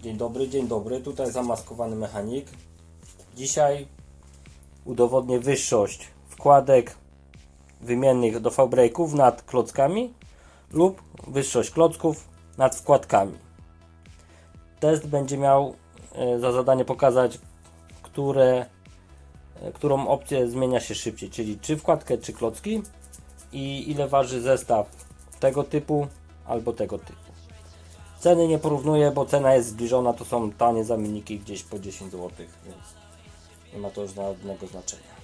Dzień dobry, dzień dobry. Tutaj zamaskowany mechanik. Dzisiaj udowodnię wyższość wkładek wymiennych do V-brake'ów nad klockami lub wyższość klocków nad wkładkami. Test będzie miał e, za zadanie pokazać, które, e, którą opcję zmienia się szybciej, czyli czy wkładkę, czy klocki i ile waży zestaw tego typu albo tego typu. Ceny nie porównuję, bo cena jest zbliżona, to są tanie zamienniki gdzieś po 10 zł, więc nie ma to już żadnego znaczenia.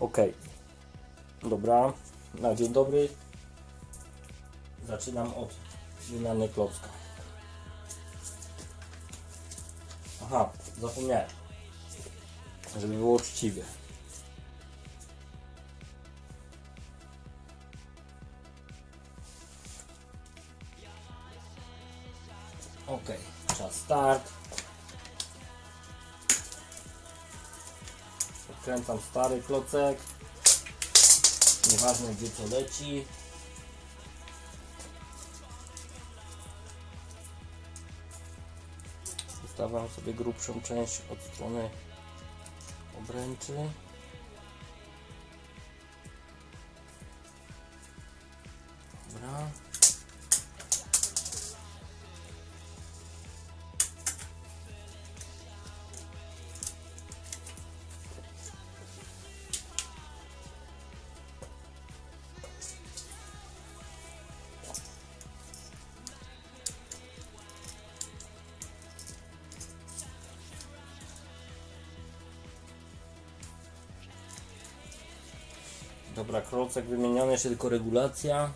Ok, dobra, na dzień dobry. Zaczynam od wymiany klocka. Aha, zapomniałem, żeby było uczciwie. Ok, czas start. Odkręcam stary klocek. Nieważne gdzie co leci. Zostawiam sobie grubszą część od strony obręczy. Dobra, klocek wymieniony, jeszcze tylko regulacja.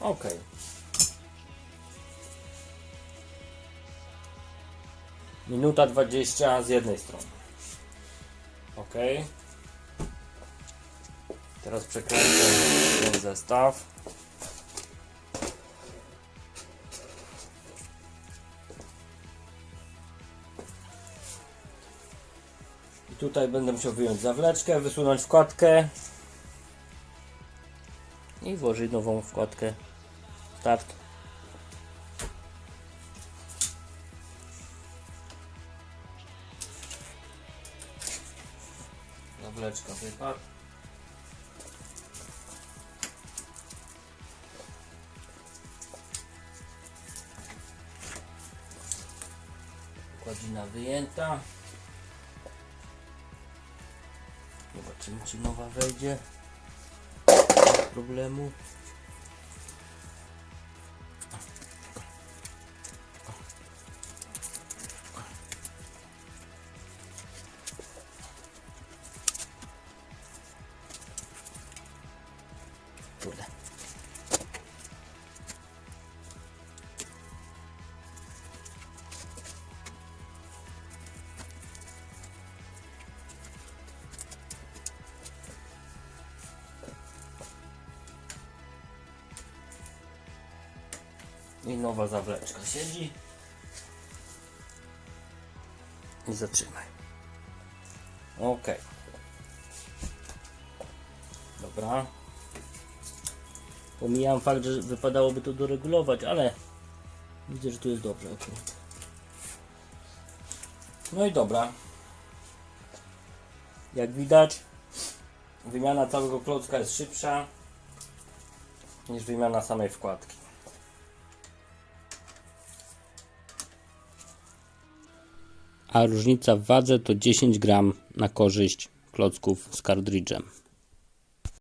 Okej. Minuta 20 z jednej strony. Ok. Teraz przekręcę ten zestaw. I tutaj będę musiał wyjąć zawleczkę, wysunąć wkładkę i włożyć nową wkładkę. Start. Zawleczka wypadł. Kładzina wyjęta. Zobaczymy czy nowa wejdzie. Bez problemu. Kurde. I nowa zawleczka siedzi. I zatrzymaj. Ok. Dobra. Pomijam fakt, że wypadałoby to doregulować, ale widzę, że tu jest dobrze. No i dobra. Jak widać, wymiana całego klocka jest szybsza niż wymiana samej wkładki. A różnica w wadze to 10 gram na korzyść klocków z kartridżem.